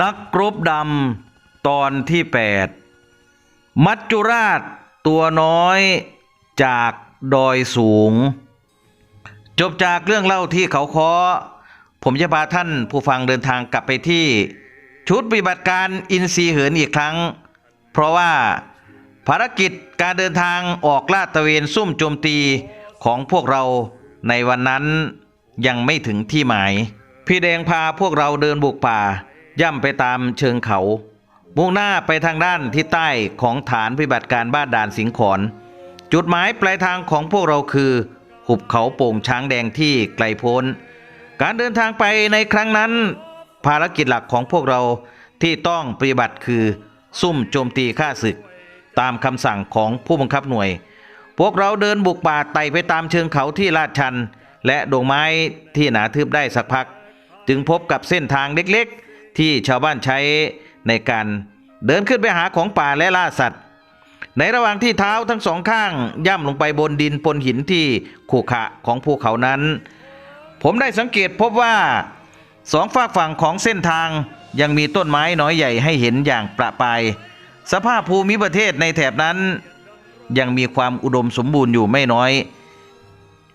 นักกรบดำตอนที่ 8 มัจจุราชตัวน้อยจากดอยสูง จบจากเรื่องเล่าที่เขาคอผมจะพาท่านผู้ฟังเดินทางกลับไปที่ ชุดปฏิบัติการอินทรีเหินอีกครั้ง เพราะว่าภารกิจการเดินทางออกลาดตระเวนซุ่มโจมตีของพวกเราในวันนั้นยังไม่ถึงที่หมาย พี่แดงพาพวกเราเดินบุกป่า ย่ำไปตามเชิงเขา มุ่งหน้าไปทางด้านทิศใต้ของฐานปฏิบัติการบ้านด่านสิงขอน จุดหมายปลายทางของพวกเราคือ หุบเขาโป่งช้างแดงที่ไกลโพ้น การเดินทางไปในครั้งนั้น ภารกิจหลักของพวกเราที่ต้องปฏิบัติคือ ซุ่มโจมตีข้าศึก ตามคำสั่งของผู้บังคับหน่วย พวกเราเดินบุกป่าไต่ไปตามเชิงเขาที่ลาดชัน และดงไม้ที่หนาทึบได้สักพัก จึงพบกับเส้นทางเล็กๆ ที่ชาวบ้านใช้ในการเดินขึ้นไปหาของป่าและล่าสัตว์ ในระหว่างที่เท้าทั้งสองข้าง ย่ำลงไปบนดินปนหินที่ขรุขระของภูเขานั้น ผมได้สังเกตพบว่าสองฝากฝั่งของเส้นทางยังมีต้นไม้น้อยใหญ่ให้เห็นอย่างประปรายสภาพภูมิประเทศในแถบนั้น ยังมีความอุดมสมบูรณ์อยู่ไม่น้อย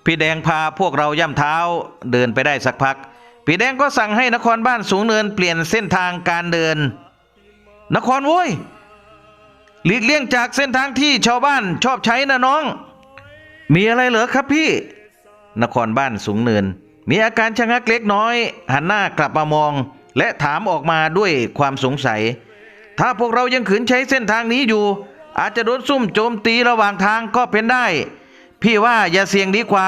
พี่แดงพาพวกเราย่ำเท้าเดินไปได้สักพัก พี่แดงก็สั่งให้นครบ้านสูงเนินเปลี่ยนเส้นทางการเดิน นครโว้ยหลีกเลี่ยงจากเส้นทางที่ชาวบ้านชอบใช้นะน้อง มีอะไรเหรอครับพี่ นครบ้านสูงเนิน มีอาการชะงักเล็กน้อย หันหน้ากลับมามอง และถามออกมาด้วยความสงสัย ถ้าพวกเรายังขืนใช้เส้นทางนี้อยู่ อาจจะโดนซุ่มโจมตีระหว่างทางก็เป็นได้ พี่ว่าอย่าเสี่ยงดีกว่า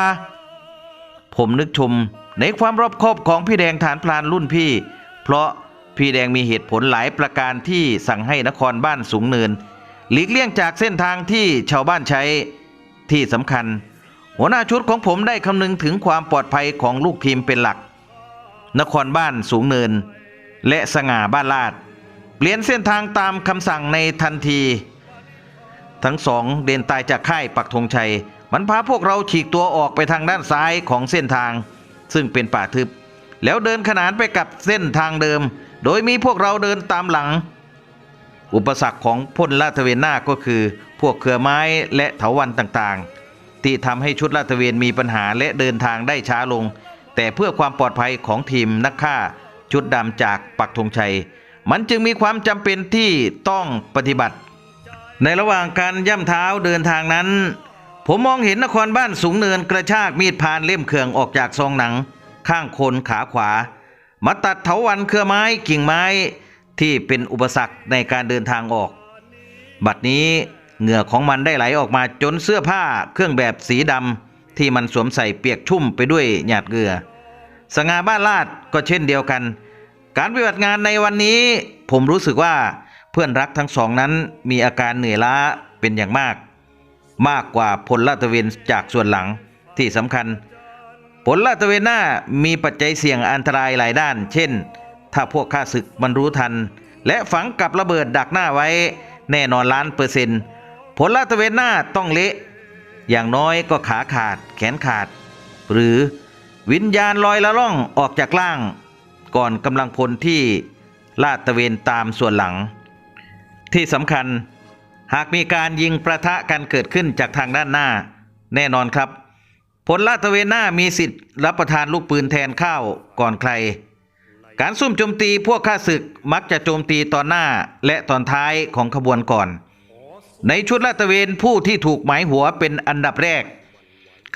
ผมนึกชม ในความรอบคอบของพี่แดงฐานพลานรุ่นพี่ เพราะพี่แดงมีเหตุผลหลายประการที่สั่งให้นครบ้านสูงเนิน หลีกเลี่ยงจากเส้นทางที่ชาวบ้านใช้ที่สำคัญ หัวหน้าชุดของผมได้คำนึงถึงความปลอดภัยของลูกทีมเป็นหลัก นครบ้านสูงเนิน และสง่าบ้านลาด เปลี่ยนเส้นทางตามคำสั่งในทันที ทั้งสองเดินตายจากค่ายปักธงชัย มันพาพวกเราฉีกตัวออกไปทางด้านซ้ายของเส้นทาง ซึ่งเป็นป่าทึบ แล้วเดินขนานไปกับเส้นทางเดิม โดยมีพวกเราเดินตามหลัง อุปสรรคของพ่นลาดตระเวนหน้าก็คือ พวกเครือไม้และเถาวันต่างๆ ที่ทำให้ชุดลาดตระเวนมีปัญหาและเดินทางได้ช้าลง แต่เพื่อความปลอดภัยของทีมนักฆ่า ชุดดำจากปักธงชัย มันจึงมีความจำเป็นที่ต้องปฏิบัติ ในระหว่างการย่ำเท้าเดินทางนั้น ผมมองเห็นนครบ้านสูงเนินกระชากมีดพานเล่มเขื่องออกจากซองหนัง ข้างคนขาขวา มาตัดเถาวันเครือไม้กิ่งไม้ที่เป็นอุปสรรคในการเดินทางออก บัดนี้เหงื่อของมันได้ไหลออกมาจนเสื้อผ้าเครื่องแบบสีดำที่มันสวมใส่เปียกชุ่มไปด้วยหยาดเหงื่อสง่าบ้านลาดก็เช่นเดียวกัน การปฏิบัติงานในวันนี้ ผมรู้สึกว่าเพื่อนรักทั้งสองนั้นมีอาการเหนื่อยล้าเป็นอย่างมาก มากกว่าผลลาดตระเวนจากส่วนหลังที่สำคัญ ผลลาดตระเวนหน้ามีปัจจัยเสี่ยงอันตรายหลายด้าน เช่น ถ้าพวกข้าศึกมันรู้ทัน และฝังกับระเบิดดักหน้าไว้ แน่นอนล้านเปอร์เซ็นต์ผลลาดตระเวนหน้าต้องเละ อย่างน้อยก็ขาขาด แขนขาด หรือวิญญาณลอยละล่องออกจากล่าง ก่อนกำลังพลที่ลาดตระเวนตามส่วนหลัง ที่สำคัญ หากมีการยิงประทะกันเกิดขึ้นจากทางด้านหน้า แน่นอนครับ ผลลาดตระเวนหน้ามีสิทธิ์รับประทานลูกปืนแทนข้าวก่อนใคร การซุ่มโจมตีพวกข้าศึกมักจะโจมตีตอนหน้าและตอนท้ายของขบวนก่อน ในชุดลาดตระเวนผู้ที่ถูกหมายหัวเป็นอันดับแรก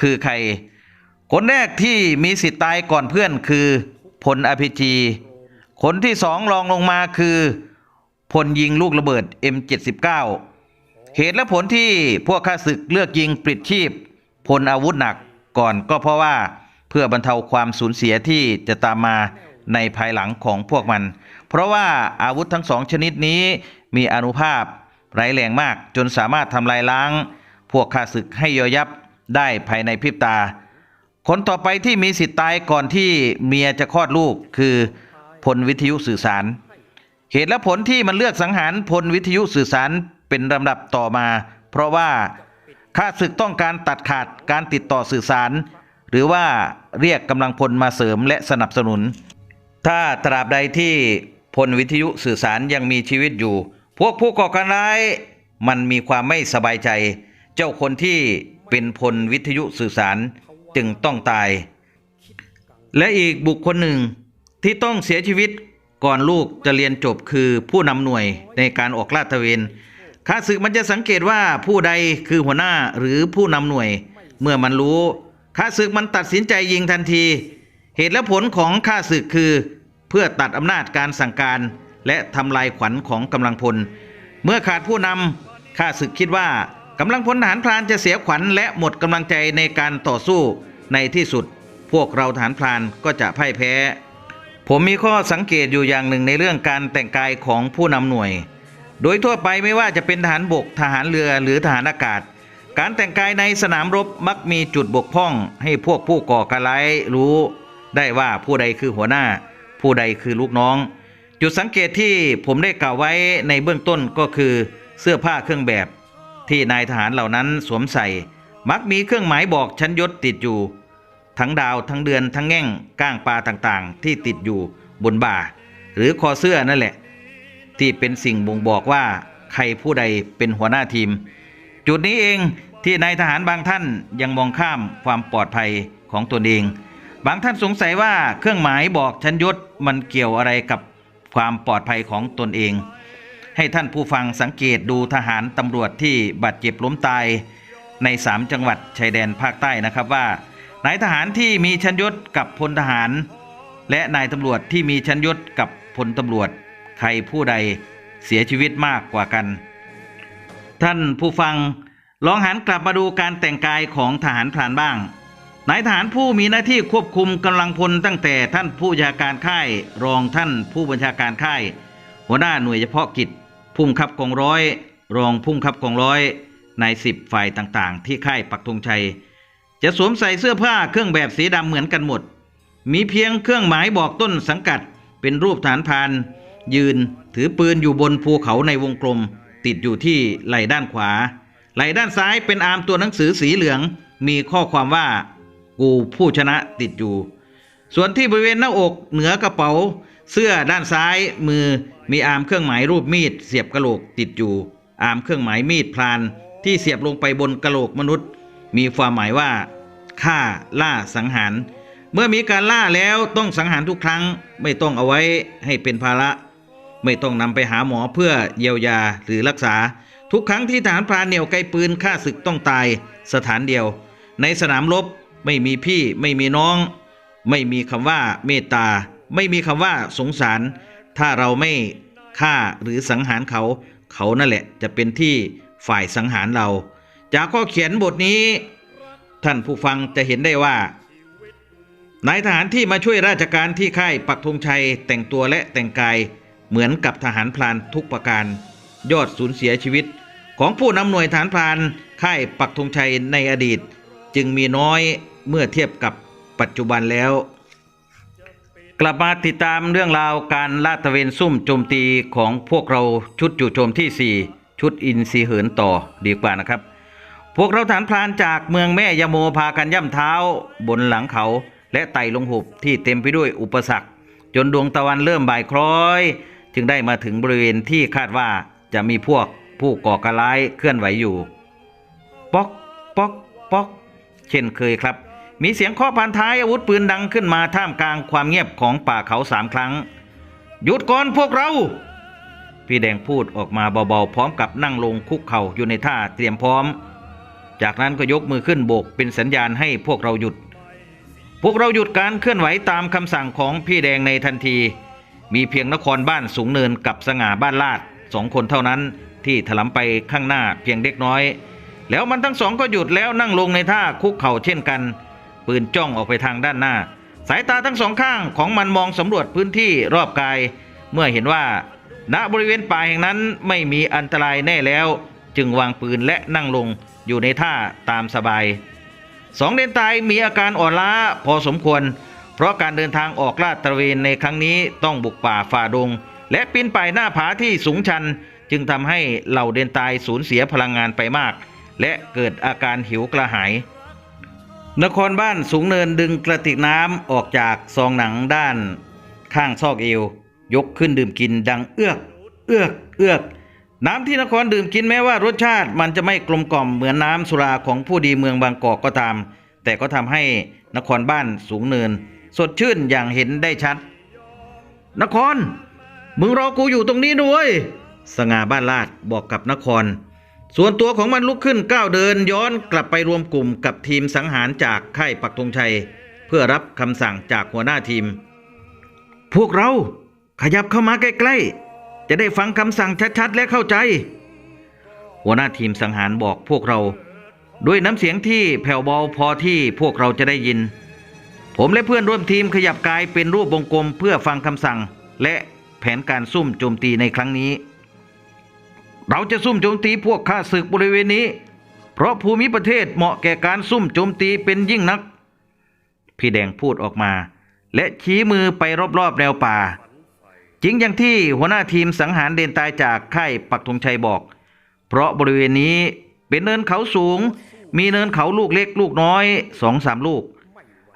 คือใคร คนแรกที่มีสิทธิ์ตายก่อนเพื่อนคือพลอภิจีคนที่สองรองลงมาคือพลยิงลูกระเบิด M79 เหตุและผลที่พวกข้าศึกเลือกยิงปลิดชีพพลอาวุธหนักก่อนก็เพราะว่าเพื่อบรรเทาความสูญเสียที่จะตามมาในภายหลังของพวกมัน เพราะว่าอาวุธทั้งสองชนิดนี้มีอนุภาพร้ายแรงมากจนสามารถทำลายล้าง พวกข้าศึกให้ย่อยยับได้ภายในพริบตา คนต่อไปที่มีสิทธิ์ตายก่อนที่เมียจะคลอดลูกคือพลวิทยุสื่อสาร เหตุและผลที่มันเลือกสังหารพลวิทยุสื่อสาร เป็นลำดับต่อมา เพราะว่าข้าศึกต้องการตัดขาดการติดต่อสื่อสาร หรือว่าเรียกกำลังพลมาเสริมและสนับสนุน ถ้าตราบใดที่พลวิทยุสื่อสารยังมีชีวิตอยู่ พวกผู้ก่อการร้ายมันมีความไม่สบายใจ เจ้าคนที่เป็นพลวิทยุสื่อสารจึงต้องตาย และอีกบุคคลหนึ่งที่ต้องเสียชีวิตก่อนลูกจะเรียนจบคือผู้นำหน่วยในการออกลาดตระเวน ข้าศึกมันจะสังเกตว่าผู้ใดคือหัวหน้าหรือผู้นำหน่วย เมื่อมันรู้ข้าศึกมันตัดสินใจยิงทันที เหตุและผลของข้าศึกคือ เพื่อตัดอำนาจการสั่งการ และทำลายขวัญของกำลังพล เมื่อขาดผู้นำข้าศึกคิดว่ากำลังพลทหารพรานจะเสียขวัญและหมดกำลังใจในการต่อสู้ในที่สุด พวกเราทหารพรานก็จะพ่ายแพ้ ผมมีข้อสังเกตอยู่อย่างหนึ่งในเรื่องการแต่งกายของผู้นำหน่วย โดยทั่วไปไม่ว่าจะเป็นทหารบก ทหารเรือหรือทหารอากาศ การแต่งกายในสนามรบมักมีจุดบกพร่อง ให้พวกผู้ก่อการร้ายรู้ได้ว่าผู้ใดคือหัวหน้า ผู้ใดคือลูกน้อง จุดสังเกตที่ผมได้กล่าวไว้ในเบื้องต้นก็คือเสื้อผ้าเครื่องแบบ ที่นายทหารเหล่านั้นสวมใส่ มักมีเครื่องหมายบอกชั้นยศติดอยู่ ทั้งดาวทั้งเดือนทั้งแง่งก้างปลาต่างๆ ที่ติดอยู่บนบ่า หรือคอเสื้อนั่นแหละ ที่เป็นสิ่งบ่งบอกว่าใครผู้ใดเป็นหัวหน้าทีม จุดนี้เองที่นายทหารบางท่านยังมองข้ามความปลอดภัยของตนเอง บางท่านสงสัยว่าเครื่องหมายบอกชั้นยศมันเกี่ยวอะไรกับความปลอดภัยของตนเอง ให้ท่านผู้ฟังสังเกตดูทหารตำรวจที่บาดเจ็บล้มตายในสามจังหวัดชายแดนภาคใต้นะครับว่านายทหารที่มีชั้นยศกับพลทหาร และนายตำรวจที่มีชั้นยศกับพลตำรวจ รผู้ใดเสียชีวิตมากกว่ากัน ท่านผู้ฟังลองหันกลับมาดูการแต่งกายของทหารพรานบ้างนายทหารผู้มีหน้าที่ควบคุมกำลังพลตั้งแต่ท่านผู้บัญชาการค่ายรองท่านผู้บัญชาการค่าย หัวหน้าหน่วยเฉพาะกิจพุ่มขับกองร้อย รองพุ่มขับกองร้อยนายสิบฝ่ายต่างๆ ที่ค่ายปักธงชัย จะสวมใส่เสื้อผ้าเครื่องแบบสีดำเหมือนกันหมด มีเพียงเครื่องหมายบอกต้นสังกัดเป็นรูปฐานพราน ยืนถือปืนอยู่บนภูเขาในวงกลม ติดอยู่ที่ไหล่ด้านขวา ไหล่ด้านซ้ายเป็นอาร์มตัวหนังสือสีเหลือง มีข้อความว่า กูผู้ชนะติดอยู่ ส่วนที่บริเวณหน้าอกเหนือกระเป๋า เสื้อด้านซ้ายมือมีอาร์มเครื่องหมายรูปมีด เสียบกระโหลกติดอยู่ อาร์มเครื่องหมายมีดพลานที่เสียบลงไปบนกระโหลกมนุษย์ มีความหมายว่าฆ่าล่าสังหาร เมื่อมีการล่าแล้วต้องสังหารทุกครั้งไม่ต้องเอาไว้ให้เป็นภาระ ไม่ต้องนำไปหาหมอเพื่อเยียวยาหรือรักษา ทุกครั้งที่ทหารพรานเหนี่ยวไกลปืนฆ่าศึกต้องตายสถานเดียว ในสนามรบไม่มีพี่ไม่มีน้อง ไม่มีคำว่าเมตตา ไม่มีคำว่าสงสาร ถ้าเราไม่ฆ่าหรือสังหารเขา เขานั่นแหละจะเป็นที่ฝ่ายสังหารเรา จากข้อเขียนบทนี้ ท่านผู้ฟังจะเห็นได้ว่านายทหารที่มาช่วยราชการที่ค่ายปักธงชัยแต่งตัวและแต่งกาย เหมือนกับทหารพลานทุกประการ ยอดสูญเสียชีวิต ของผู้นำหน่วยฐานพรานค่ายปักธงชัยในอดีต จึงมีน้อยเมื่อเทียบกับปัจจุบันแล้ว กลับมาติดตามเรื่องราวการลาดตระเวนซุ่มโจมตีของพวกเราชุดจู่โจมที่ 4 ชุดอินซีเหินต่อดีกว่านะครับ พวกเราฐานพรานจากเมืองแม่ยะโมพากันย่ำเท้า บนหลังเขาและไต่ลงหุบที่เต็มไปด้วยอุปสรรค จนดวงตะวันเริ่มบ่ายคล้อย จึงได้มาถึงบริเวณที่คาดว่าจะมีพวกผู้ก่อการร้ายเคลื่อนไหวอยู่ ป๊อก ป๊อก ป๊อก เช่นเคยครับ มีเสียงเคาะผ่านท้ายอาวุธปืนดังขึ้นมาท่ามกลางความเงียบของป่าเขาสามครั้ง หยุดก่อนพวกเรา พี่แดงพูดออกมาเบาๆ พร้อมกับนั่งลงคุกเข่าอยู่ในท่าเตรียมพร้อม จากนั้นก็ยกมือขึ้นโบกเป็นสัญญาณให้พวกเราหยุด พวกเราหยุดการเคลื่อนไหวตามคำสั่งของพี่แดงในทันที มีเพียงนครบ้านสูงเนินกับสง่าบ้านลาดสองคนเท่านั้นที่ถลำไปข้างหน้าเพียงเล็กน้อย แล้วมันทั้งสองก็หยุดแล้วนั่งลงในท่าคุกเข่าเช่นกัน ปืนจ้องออกไปทางด้านหน้า สายตาทั้งสองข้างของมันมองสำรวจพื้นที่รอบกาย เมื่อเห็นว่า ณบริเวณป่าแห่งนั้นไม่มีอันตรายแน่แล้ว จึงวางปืนและนั่งลงอยู่ในท่าตามสบายสองเดนตายมีอาการอ่อนล้าพอสมควร เพราะการเดินทางออกลาดตระเวนในครั้งนี้ต้องบุกป่าฝ่าดง และปีนป่ายหน้าผาที่สูงชัน จึงทำให้เหล่าเดนตายสูญเสียพลังงานไปมาก และเกิดอาการหิวกระหาย นครบ้านสูงเนินดึงกระติกน้ำออกจากซองหนังด้าน ข้างซอกเอว ยกขึ้นดื่มกินดังเอื้อก เอื้อก เอื้อกน้ำที่นครดื่มกินแม้ว่ารสชาติมันจะไม่กลมกล่อมเหมือนน้ำสุราของผู้ดีเมืองบางกอกก็ตาม แต่ก็ทำให้นครบ้านสูงเนิน สดชื่นอย่างเห็นได้ชัด นคร มึงรอกูอยู่ตรงนี้ด้วย สง่าบ้านลาดบอกกับนคร ส่วนตัวของมันลุกขึ้นก้าวเดินย้อนกลับไปรวมกลุ่มกับทีมสังหารจากค่ายปักธงชัย เพื่อรับคำสั่งจากหัวหน้าทีม พวกเราขยับเข้ามาใกล้ๆ จะได้ฟังคำสั่งชัดๆ และเข้าใจ หัวหน้าทีมสังหารบอกพวกเรา ด้วยน้ำเสียงที่แผ่วเบาพอที่พวกเราจะได้ยิน ผมและเพื่อนร่วมทีมขยับกายเป็นรูปวงกลมเพื่อฟังคำสั่ง และแผนการซุ่มโจมตีในครั้งนี้ เราจะซุ่มโจมตีพวกข้าศึกบริเวณนี้ เพราะภูมิประเทศเหมาะแก่การซุ่มโจมตีเป็นยิ่งนัก พี่แดงพูดออกมา และชี้มือไปรอบๆแนวป่า จริงอย่างที่หัวหน้าทีมสังหารเดนตายจากค่ายปักธงชัยบอก เพราะบริเวณนี้เป็นเนินเขาสูง มีเนินเขาลูกเล็กลูกน้อยสองสามลูก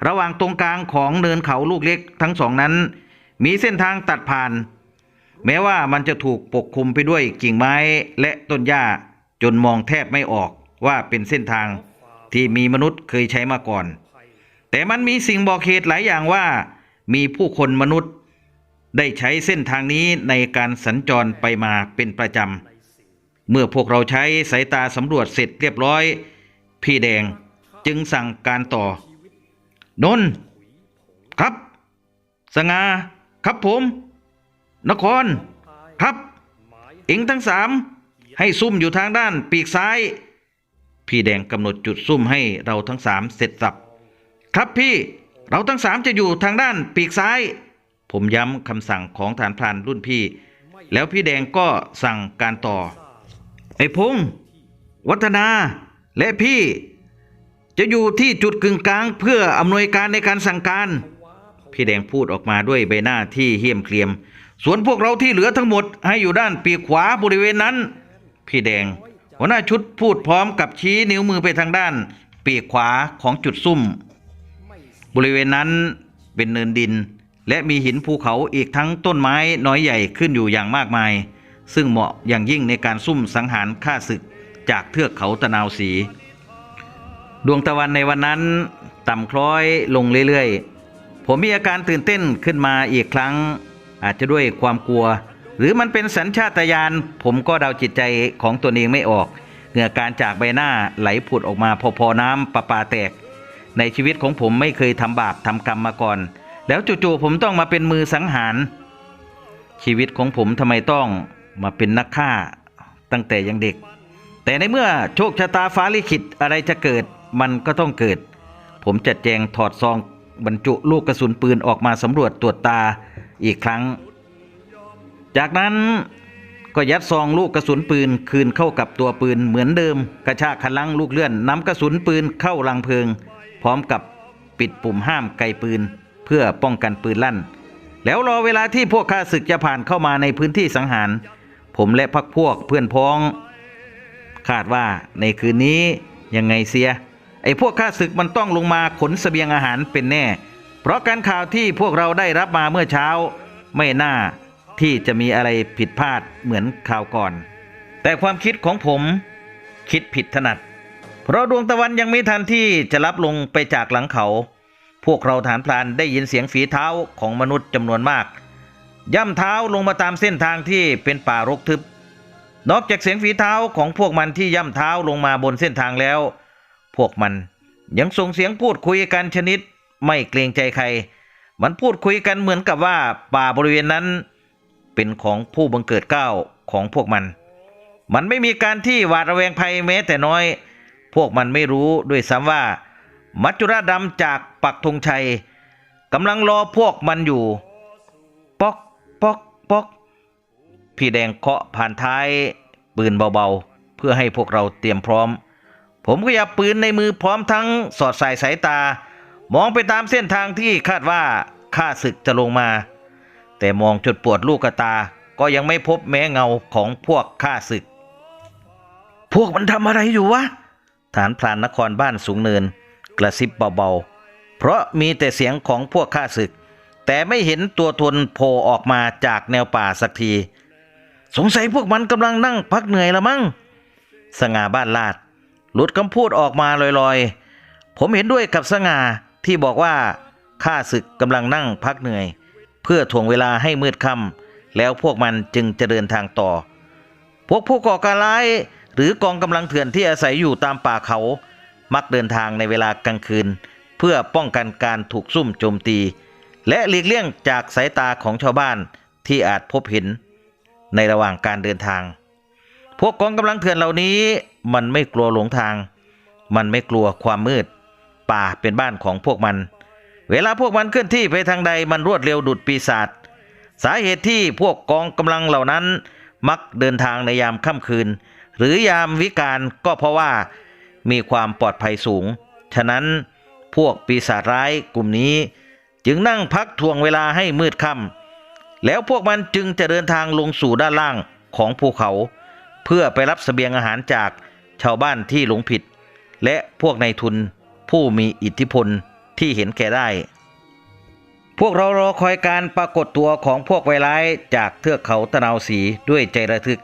ระหว่างตรงกลางของเนินเขาลูกเล็กทั้งสองนั้น มีเส้นทางตัดผ่าน แม้ว่ามันจะถูกปกคลุมไปด้วยกิ่งไม้และต้นหญ้าจนมองแทบไม่ออกว่าเป็นเส้นทางที่มีมนุษย์เคยใช้มาก่อน แต่มันมีสิ่งบอกเหตุหลายอย่างว่า มีผู้คนมนุษย์ ได้ใช้เส้นทางนี้ในการสัญจรไปมาเป็นประจำ เมื่อพวกเราใช้สายตาสำรวจเสร็จเรียบร้อย พี่แดงจึงสั่งการต่อ นนครับ สงาครับผม นคร ครับ เองทั้งสาม ให้ซุ่มอยู่ทางด้านปีกซ้าย พี่แดงกำหนดจุดซุ่มให้เราทั้งสามเสร็จสับ ครับพี่ เราทั้งสามจะอยู่ทางด้านปีกซ้าย ผมย้ำคำสั่งของฐานพรานรุ่นพี่ แล้วพี่แดงก็สั่งการต่อ ไอ้พงษ์วัฒนา และพี่ จะอยู่ที่จุดกึ่งกลางเพื่ออำนวยการในการสั่งการ พี่แดงพูดออกมาด้วยใบหน้าที่เหี้ยมเกรียม ส่วนพวกเราที่เหลือทั้งหมดให้อยู่ด้านปีกขวาบริเวณนั้น พี่แดงหัวหน้าชุดพูดพร้อมกับชี้นิ้วมือไปทางด้าน ปีกขวาของจุดซุ่ม บริเวณนั้นเป็นเนินดิน และมีหินภูเขาอีกทั้งต้นไม้น้อยใหญ่ขึ้นอยู่อย่างมากมาย ซึ่งเหมาะอย่างยิ่งในการซุ่มสังหารฆ่าศึกจากเทือกเขาตะนาวสี ดวงตะวันในวันนั้น ต่ำคล้อยลงเรื่อยๆ ผมมีอาการตื่นเต้นขึ้นมาอีกครั้ง อาจจะด้วยความกลัว หรือมันเป็นสัญชาตญาณผมก็เดาจิตใจของตัวเองไม่ออก เหงื่อการจากใบหน้าไหลผุดออกมาพอๆน้ำประปาแตก ในชีวิตของผมไม่เคยทำบาปทำกรรมมาก่อน แล้วจู่ๆผมต้องมาเป็นมือสังหาร ชีวิตของผมทำไมต้องมาเป็นนักฆ่าตั้งแต่ยังเด็ก แต่ในเมื่อโชคชะตาฟ้าลิขิตอะไรจะเกิด มันก็ต้องเกิด ผมจัดแจงถอดซองบรรจุลูกกระสุนปืนออกมาสำรวจตรวจตาอีกครั้ง จากนั้นก็ยัดซองลูกกระสุนปืนคืนเข้ากับตัวปืนเหมือนเดิม กระชากคันลังลูกเลื่อนนำกระสุนปืนเข้ารังเพลิง พร้อมกับปิดปุ่มห้ามไกปืน เพื่อป้องกันปืนลั่น แล้วรอเวลาที่พวกข้าศึกจะผ่านเข้ามาในพื้นที่สังหาร ผมและพักพวกเพื่อนพ้อง คาดว่าในคืนนี้ยังไงเสีย อ้พวกข้าศึกมันต้องลงมาขนเสบียงอาหารเป็นแน่ เพราะการข่าวที่พวกเราได้รับมาเมื่อเช้า ไม่น่าที่จะมีอะไรผิดพลาดเหมือนข่าวก่อน แต่ความคิดของผมคิดผิดถนัด เพราะดวงตะวันยังไม่ทันที่จะรับลงไปจากหลังเขา พวกเราฐานพลานได้ยินเสียงฝีเท้าของมนุษย์จำนวนมาก ย่ำเท้าลงมาตามเส้นทางที่เป็นป่ารกทึบ นอกจากเสียงฝีเท้าของพวกมันที่ย่ำเท้าลงมาบนเส้นทางแล้ว พวกมันยังส่งเสียงพูดคุยกันชนิด ไม่เกรงใจใคร มันพูดคุยกันเหมือนกับว่าป่าบริเวณนั้น เป็นของผู้บังเกิดเก้าของพวกมัน มันไม่มีการที่หวาดระแวงภัยแม้แต่น้อย พวกมันไม่รู้ด้วยซ้ำว่า มัจจุราชดำจากปักธงชัยกำลังรอพวกมันอยู่ ป๊อกป๊อกป๊อกพี่แดงเคาะผ่านท้ายปืนเบาๆ เพื่อให้พวกเราเตรียมพร้อม ผมขยับปืนในมือพร้อมทั้งสอดสายสายตา มองไปตามเส้นทางที่คาดว่าข้าศึกจะลงมา แต่มองจนปวดลูกกตา ก็ยังไม่พบแม้เงาของพวกข้าศึก พวกมันทำอะไรอยู่วะ ฐานพลานนครบ้านสูงเนิน กระซิบเบาๆ เพราะมีแต่เสียงของพวกข้าศึก แต่ไม่เห็นตัวตนโผล่ออกมาจากแนวป่าสักที สงสัยพวกมันกำลังนั่งพักเหนื่อยละมั้ง สง่าบ้านลาด หลุดคำพูดออกมาลอยๆ ผมเห็นด้วยกับสง่าที่บอกว่าข้าศึกกำลังนั่งพักเหนื่อย เพื่อถ่วงเวลาให้มืดค่ำแล้วพวกมันจึงจะเดินทางต่อ พวกผู้ก่อการร้ายหรือกองกำลังเถื่อนที่อาศัยอยู่ตามป่าเขา มักเดินทางในเวลากลางคืน เพื่อป้องกันการถูกซุ่มโจมตี และหลีกเลี่ยงจากสายตาของชาวบ้านที่อาจพบเห็นในระหว่างการเดินทาง พวกกองกำลังเถื่อนเหล่านี้ มันไม่กลัวหลงทาง มันไม่กลัวความมืด ป่าเป็นบ้านของพวกมัน เวลาพวกมันเคลื่อนที่ไปทางใดมันรวดเร็วดุดปีศาจสาเหตุที่พวกกองกำลังเหล่านั้น มักเดินทางในยามค่ำคืน หรือยามวิกาลก็เพราะว่ามีความปลอดภัยสูง ฉะนั้นพวกปีศาจร้ายกลุ่มนี้ จึงนั่งพักทวงเวลาให้มืดค่ำแล้วพวกมันจึงจะเดินทางลงสู่ด้านล่างของภูเขา เพื่อไปรับเสบียงอาหารจากชาวบ้านที่หลงผิด และพวกนายทุนผู้มีอิทธิพลที่เห็นแก่ได้ พวกเรารอคอยการปรากฏตัวของพวกไวร้ายจากเทือกเขาตะนาวสีด้วยใจระทึก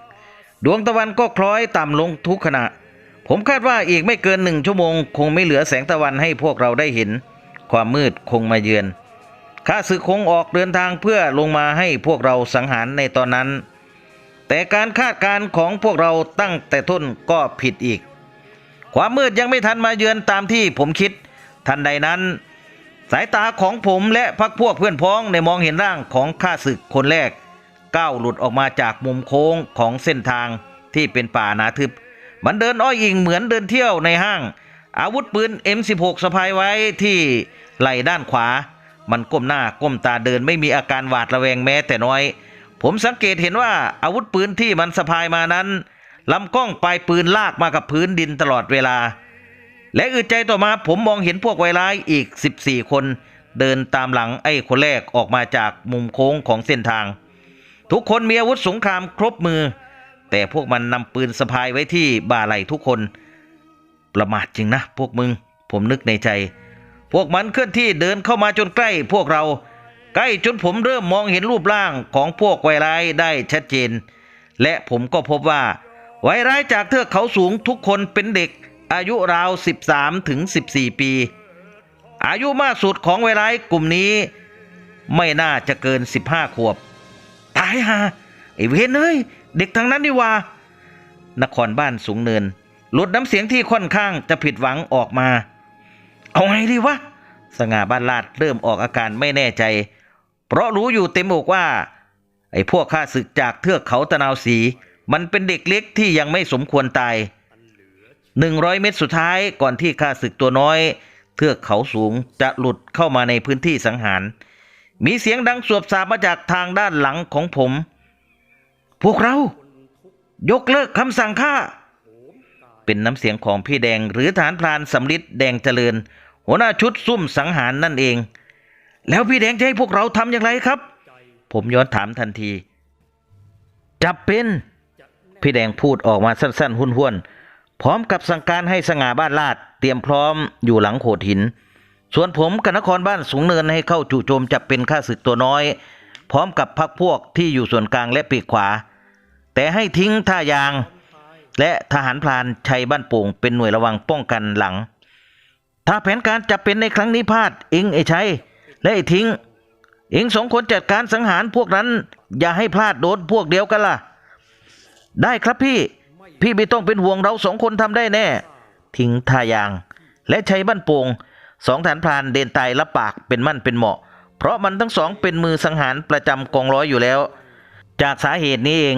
ดวงตะวันก็คล้อยต่ำลงทุกขณะ ผมคาดว่าอีกไม่เกินหนึ่งชั่วโมง คงไม่เหลือแสงตะวันให้พวกเราได้เห็น ความมืดคงมาเยือนข้าศึกคงออกเดินทางเพื่อลงมาให้พวกเราสังหารในตอนนั้น แต่การคาดการณ์ของพวกเราตั้งแต่ต้นก็ผิดอีก ความมืดยังไม่ทันมาเยือนตามที่ผมคิด ทันใดนั้น สายตาของผมและพักพวกเพื่อนพ้องในมองเห็นร่างของข้าศึกคนแรกก้าวหลุดออกมาจากมุมโค้งของเส้นทางที่เป็นป่าหนาทึบ มันเดินอ้อยอิงเหมือนเดินเที่ยวในห้าง อาวุธปืน M16 สะพายไว้ที่ไหล่ด้านขวา มันก้มหน้าก้มตาเดินไม่มีอาการหวาดระแวงแม้แต่น้อย ผมสังเกตเห็นว่าอาวุธปืนที่มันสะพายมานั้นลำกล้องปลายปืนลากมากับพื้นดินตลอดเวลา และอึดใจต่อมาผมมองเห็นพวกไวร้ายอีก 14 คน เดินตามหลังไอ้คนแรกออกมาจากมุมโค้งของเส้นทาง ทุกคนมีอาวุธสงครามครบมือ แต่พวกมันนำปืนสะพายไว้ที่บ่าไหล่ทุกคน ประมาทจริงนะ พวกมึง ผมนึกในใจ พวกมันเคลื่อนที่เดินเข้ามาจนใกล้พวกเรา ใกล้จนผมเริ่มมองเห็นรูปร่างของพวกไวร้ายได้ชัดเจน และผมก็พบว่า ไวร้ายจากเทือกเขาสูงทุกคนเป็นเด็ก อายุราว 13ถึง14 ปี อายุมากสุดของไวร้ายกลุ่มนี้ ไม่น่าจะเกิน 15 ขวบ ตายฮะไอเวนเอ้ย เด็กทั้งนั้นนี่ว่า นครบ้านสูงเนินลดน้ำเสียงที่ค่อนข้างจะผิดหวังออกมา เอาไงดีวะสง่าบ้านลาดเริ่มออกอาการไม่แน่ใจ เพราะรู้อยู่เต็มอกว่า ไอ้พวกข้าศึกจากเทือกเขาตะนาวสี มันเป็นเด็กเล็กที่ยังไม่สมควรตายหนึ่งร้อยเมตรสุดท้ายก่อนที่ข้าศึกตัวน้อย เทือกเขาสูงจะหลุดเข้ามาในพื้นที่สังหาร มีเสียงดังสวบสาบมาจากทางด้านหลังของผม พวกเรา ยกเลิกคำสั่งข้าเป็นน้ำเสียงของพี่แดงหรือฐานพรานสำลิดแดงเจริญ หัวหน้าชุดซุ่มสังหารนั่นเอง แล้วพี่แดงจะให้พวกเราทำอย่างไรครับ ผมย้อนถามทันที จับเป็น พี่แดงพูดออกมาสั้นๆ ห้วนๆ พร้อมกับสั่งการให้สง่าบ้านลาด เตรียมพร้อมอยู่หลังโขดหิน ส่วนผมกับนครบ้านสูงเนินให้เข้าจู่โจมจับเป็นข้าศึกตัวน้อย พร้อมกับพักพวกที่อยู่ส่วนกลางและปีกขวา แต่ให้ทิ้งท่ายาง และทหารพรานชัยบ้านโป่งเป็นหน่วยระวังป้องกันหลัง ถ้าแผนการจับเป็นในครั้งนี้พลาดเองไอ้ชัย และไอ้ทิ้ง เองสองคนจัดการสังหารพวกนั้น อย่าให้พลาดโดนพวกเดียวกันล่ะ ได้ครับพี่ พี่ไม่ต้องเป็นห่วงเราสองคนทำได้แน่ ทิ้งทายาง และชัยบ้านโป่งสองฐานพรานเดินตายรับปากเป็นมั่นเป็นเหมาะ เพราะมันทั้งสองเป็นมือสังหารประจำกองร้อยอยู่แล้ว จากสาเหตุนี้เอง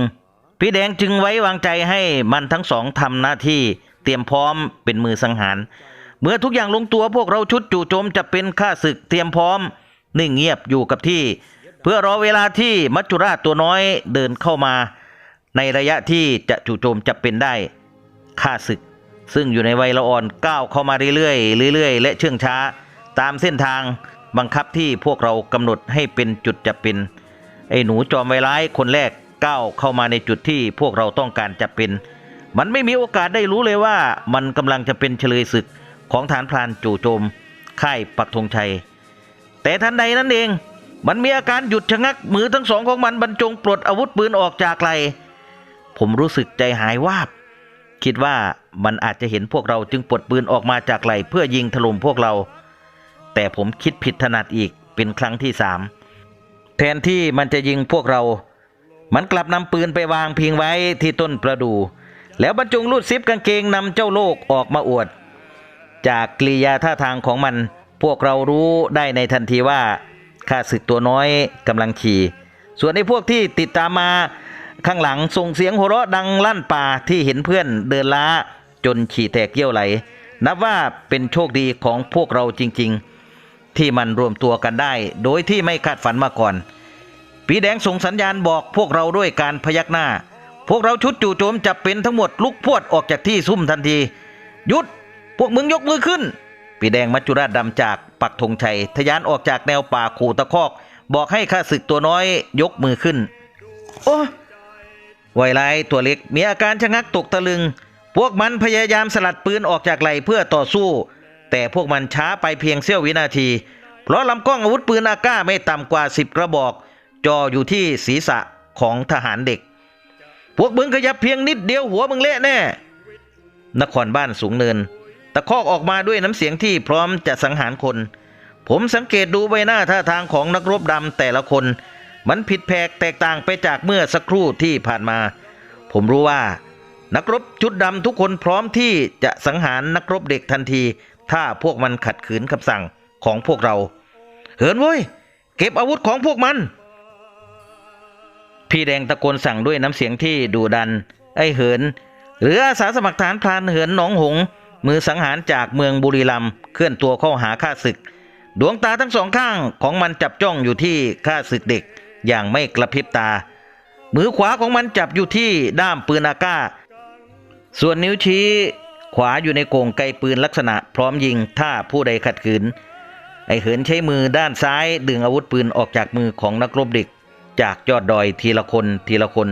พี่แดงจึงไว้วางใจให้มันทั้งสองทำหน้าที่เตรียมพร้อมเป็นมือสังหาร เมื่อทุกอย่างลงตัวพวกเราชุดจู่โจมจะเป็นข้าศึกเตรียมพร้อม นิ่งเงียบอยู่กับที่ เพื่อรอเวลาที่มัจจุราชตัวน้อยเดินเข้ามา ในระยะที่จะจู่โจมจะเป็นได้ข้าศึก ซึ่งอยู่ในวัยละอ่อนก้าวเข้ามาเรื่อยๆเรื่อยๆและเชื่องช้า ตามเส้นทางบังคับที่พวกเรากำหนดให้เป็นจุดจะเป็นไอ้หนูจอมไวร้ายคนแรกก้าวเข้ามาในจุดที่พวกเราต้องการจะเป็น มันไม่มีโอกาสได้รู้เลยว่ามันกำลังจะเป็นเฉลยศึก ของฐานพรานจู่โจม ค่ายปักธงชัย แต่ทันใดนั้นเอง มันมีอาการหยุดชะงักมือทั้งสองของมันบรรจงปลดอาวุธปืนออกจากไหลผมรู้สึกใจหายวาบ คิดว่ามันอาจจะเห็นพวกเราจึงปลดปืนออกมาจากไหลเพื่อยิงถล่มพวกเรา แต่ผมคิดผิดถนัดอีกเป็นครั้งที่สามแทนที่มันจะยิงพวกเรา มันกลับนำปืนไปวางพิงไว้ที่ต้นประดู่แล้วบรรจงรูดซิปกางเกงนำเจ้าโลกออกมาอวด จากกริยาท่าทางของมัน พวกเรารู้ได้ในทันทีว่าข้าศึกตัวน้อยกำลังขี่ ส่วนในพวกที่ติดตามมาข้างหลังส่งเสียงหัวเราะดังลั่นป่าที่เห็นเพื่อนเดินล้าจนขี่แตกเยี่ยวไหล นับว่าเป็นโชคดีของพวกเราจริง ๆ ที่มันรวมตัวกันได้ โดยที่ไม่คาดฝันมาก่อน ปีแดงส่งสัญญาณบอกพวกเราด้วยการพยักหน้า พวกเราชุดจู่โจมจับเป็นทั้งหมดลุกพวดออกจากที่ซุ่มทันที หยุด พวกมึงยกมือขึ้น ปีแดงมัจจุราชดำจากปักธงชัยทะยานออกจากแนวป่าขู่ตะคอก บอกให้ข้าศึกตัวน้อยยกมือขึ้น โอ้ไวไลตัวเล็กมีอาการชะงักตกตะลึง พวกมันพยายามสลัดปืนออกจากไหลเพื่อต่อสู้ แต่พวกมันช้าไปเพียงเสี้ยววินาที เพราะลำกล้องอาวุธปืนอาก้าไม่ต่ำกว่าสิบกระบอกจ่ออยู่ที่ศีรษะของทหารเด็ก พวกมึงขยับเพียงนิดเดียวหัวมึงเละแน่ นครบ้านสูงเนิน ตะคอกออกมาด้วยน้ำเสียงที่พร้อมจะสังหารคน ผมสังเกตดูใบหน้าท่าทางของนักรบดำแต่ละคน มันผิดแผกแตกต่างไปจากเมื่อสักครู่ที่ผ่านมา ผมรู้ว่า นักรบชุดดำทุกคนพร้อมที่จะสังหารนักรบเด็กทันที ถ้าพวกมันขัดขืนคำสั่งของพวกเรา เหินเว้ย เก็บอาวุธของพวกมัน พี่แดงตะโกนสั่งด้วยน้ำเสียงที่ดุดัน ไอ้เหิน หรืออาสาสมัครฐานพรานเหินหนองหง มือสังหารจากเมืองบุรีรัมย์เคลื่อนตัวเข้าหาข้าศึก ดวงตาทั้งสองข้างของมันจับจ้องอยู่ที่ข้าศึกเด็กอย่างไม่กระพริบตา มือขวาของมันจับอยู่ที่ด้ามปืนอากาส่วนนิ้วชี้ขวาอยู่ในโกงไกปืนลักษณะพร้อมยิงถ้าผู้ใดขัดขืน ไอเหินใช้มือด้านซ้ายดึงอาวุธปืนออกจากมือของนักรบเด็ก จากยอดดอยทีละคนทีละคน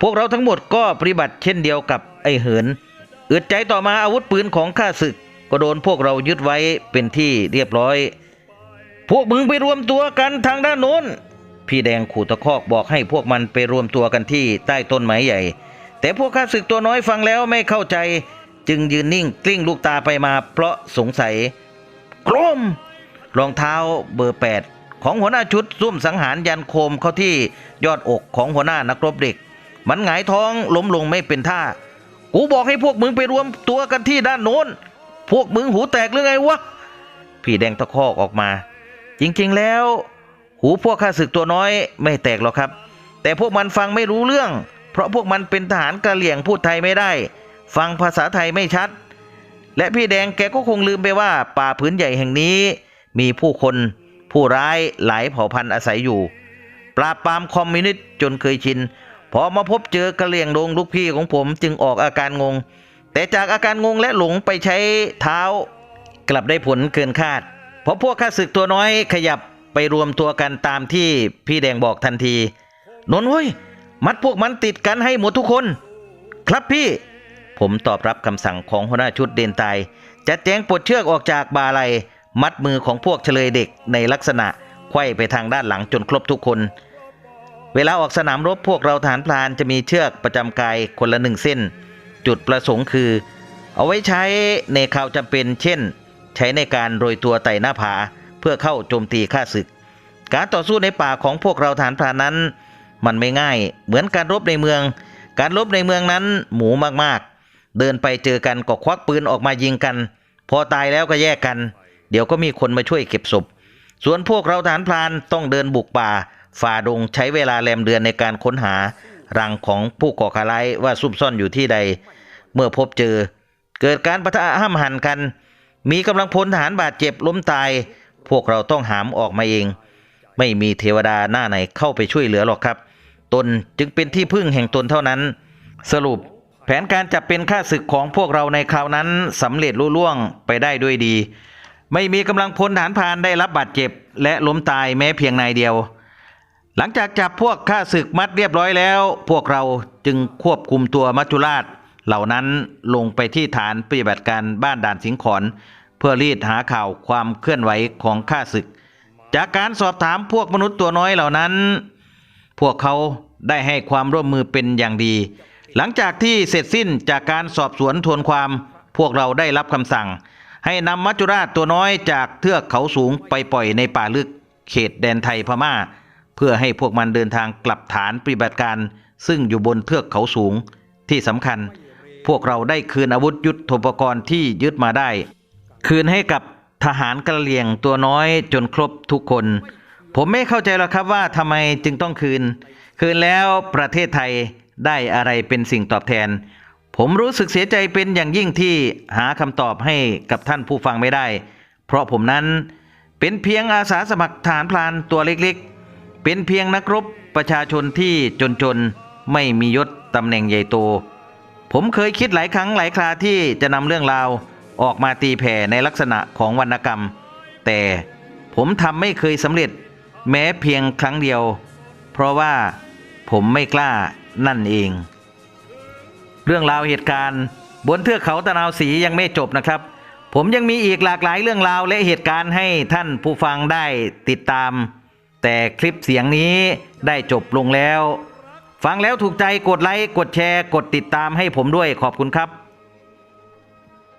พวกเราทั้งหมดก็ปฏิบัติเช่นเดียวกับไอเหิน อึดใจต่อมาอาวุธปืนของข้าศึก ก็โดนพวกเรายึดไว้เป็นที่เรียบร้อย พวกมึงไปรวมตัวกันทางด้านโน้น พี่แดงขู่ตะคอกบอกให้พวกมันไปรวมตัวกันที่ใต้ต้นไม้ใหญ่ แต่พวกข้าศึกตัวน้อยฟังแล้วไม่เข้าใจ จึงยืนนิ่งกลิ้งลูกตาไปมาเพราะสงสัยโครมรองเท้าเบอร์แปดของหัวหน้าชุดซุ่มสังหารยันโคมเข้าที่ยอดอกของหัวหน้านักรบเด็ก มันหงายท้องล้มลงไม่เป็นท่า กูบอกให้พวกมึงไปรวมตัวกันที่ด้านโน้น พวกมึงหูแตกหรือไงวะ พี่แดงตะคอกออกมา จริงๆแล้ว หูพวกข้าศึกตัวน้อยไม่แตกหรอกครับ แต่พวกมันฟังไม่รู้เรื่อง เพราะพวกมันเป็นทหารกะเหลี่ยงพูดไทยไม่ได้ ฟังภาษาไทยไม่ชัด และพี่แดงแกก็คงลืมไปว่า ป่าพื้นใหญ่แห่งนี้ มีผู้คน ผู้ร้ายหลายเผ่าพันธุ์อาศัยอยู่ ปราบปรามคอมมิวนิสต์จนเคยชิน พอมาพบเจอกระเลียงดงลูกพี่ของผมจึงออกอาการงง แต่จากอาการงงและหลงไปใช้เท้ากลับได้ผลเกินคาด เพราะพวกข้าศึกตัวน้อยขยับไปรวมตัวกันตามที่พี่แดงบอกทันที นนท์เว้ย มัดพวกมันติดกันให้หมดทุกคน ครับพี่ ผมตอบรับคำสั่งของหัวหน้าชุดเดนตายจัดแจงปลดเชือกออกจากบาลัยมัดมือของพวกเฉลยเด็กในลักษณะไขว้ไปทางด้านหลังจนครบทุกคน เวลาออกสนามรบพวกเราฐานพลานจะมีเชือกประจำกายคนละหนึ่งเส้น จุดประสงค์คือ เอาไว้ใช้ในข่าวจำเป็น เช่น ใช้ในการโรยตัวไต่หน้าผาเพื่อเข้าโจมตีข้าศึก การต่อสู้ในป่าของพวกเราฐานพรานนั้น มันไม่ง่ายเหมือนการรบในเมือง การรบในเมืองนั้นหมูมากๆ เดินไปเจอกันก็ควักปืนออกมายิงกัน พอตายแล้วก็แยกกัน เดี๋ยวก็มีคนมาช่วยเก็บศพส่วนพวกเราฐานพรานต้องเดินบุกป่า ฝ่าดงใช้เวลาแรมเดือนในการค้นหารังของผู้ก่อการร้ายว่าซุ่มซ่อนอยู่ที่ใด เมื่อพบเจอ เกิดการปะทะห้ามหันกัน มีกำลังพลทหารบาดเจ็บล้มตาย พวกเราต้องหามออกมาเอง ไม่มีเทวดาหน้าไหนเข้าไปช่วยเหลือหรอกครับ ตนจึงเป็นที่พึ่งแห่งตนเท่านั้น สรุปแผนการจับเป็นข้าศึกของพวกเราในคราวนั้นสำเร็จลุล่วงไปได้ด้วยดี ไม่มีกำลังพลฐานพานได้รับบาดเจ็บ และล้มตายแม้เพียงนายเดียว หลังจากจับพวกข้าศึกมัดเรียบร้อยแล้ว พวกเราจึงควบคุมตัวมัจจุราช เหล่านั้นลงไปที่ฐานปฏิบัติการบ้านด่านสิงขอนเพื่อรีดหาข่าวความเคลื่อนไหวของข้าศึก จากการสอบถามพวกมนุษย์ตัวน้อยเหล่านั้น พวกเขาได้ให้ความร่วมมือเป็นอย่างดี หลังจากที่เสร็จสิ้นจากการสอบสวนทวนความ พวกเราได้รับคำสั่ง ให้นำมัจจุราชตัวน้อยจากเทือกเขาสูงไปปล่อยในป่าลึกเขตแดนไทยพม่า พื่อให้พวกมันเดินทางกลับฐานปฏิบัติการ ซึ่งอยู่บนเทือกเขาสูง ที่สำคัญ พวกเราได้คืนอาวุธยุทโธปกรณ์ที่ยึดมาได้ คืนให้กับทหารกระเหลี่ยงตัวน้อยจนครบทุกคน ผมไม่เข้าใจหรอกครับว่าทำไมจึงต้องคืน คืนแล้วประเทศไทยได้อะไรเป็นสิ่งตอบแทน ผมรู้สึกเสียใจเป็นอย่างยิ่งที่หาคำตอบให้กับท่านผู้ฟังไม่ได้ เพราะผมนั้นเป็นเพียงอาสาสมัครฐานพลานตัวเล็ก เป็นเพียงนักรบประชาชนที่จนๆ ไม่มียศตำแหน่งใหญ่โต ผมเคยคิดหลายครั้งหลายคราที่จะนำเรื่องราวออกมาตีแผ่ในลักษณะของวรรณกรรม แต่ผมทำไม่เคยสำเร็จแม้เพียงครั้งเดียว เพราะว่าผมไม่กล้านั่นเอง เรื่องราวเหตุการณ์บนเทือกเขาตะนาวสียังไม่จบนะครับ ผมยังมีอีกหลากหลายเรื่องราวและเหตุการณ์ให้ท่านผู้ฟังได้ติดตาม แต่คลิปเสียงนี้ได้จบลงแล้ว ฟังแล้วถูกใจกดไลค์ กดแชร์ กดติดตามให้ผมด้วยขอบคุณครับ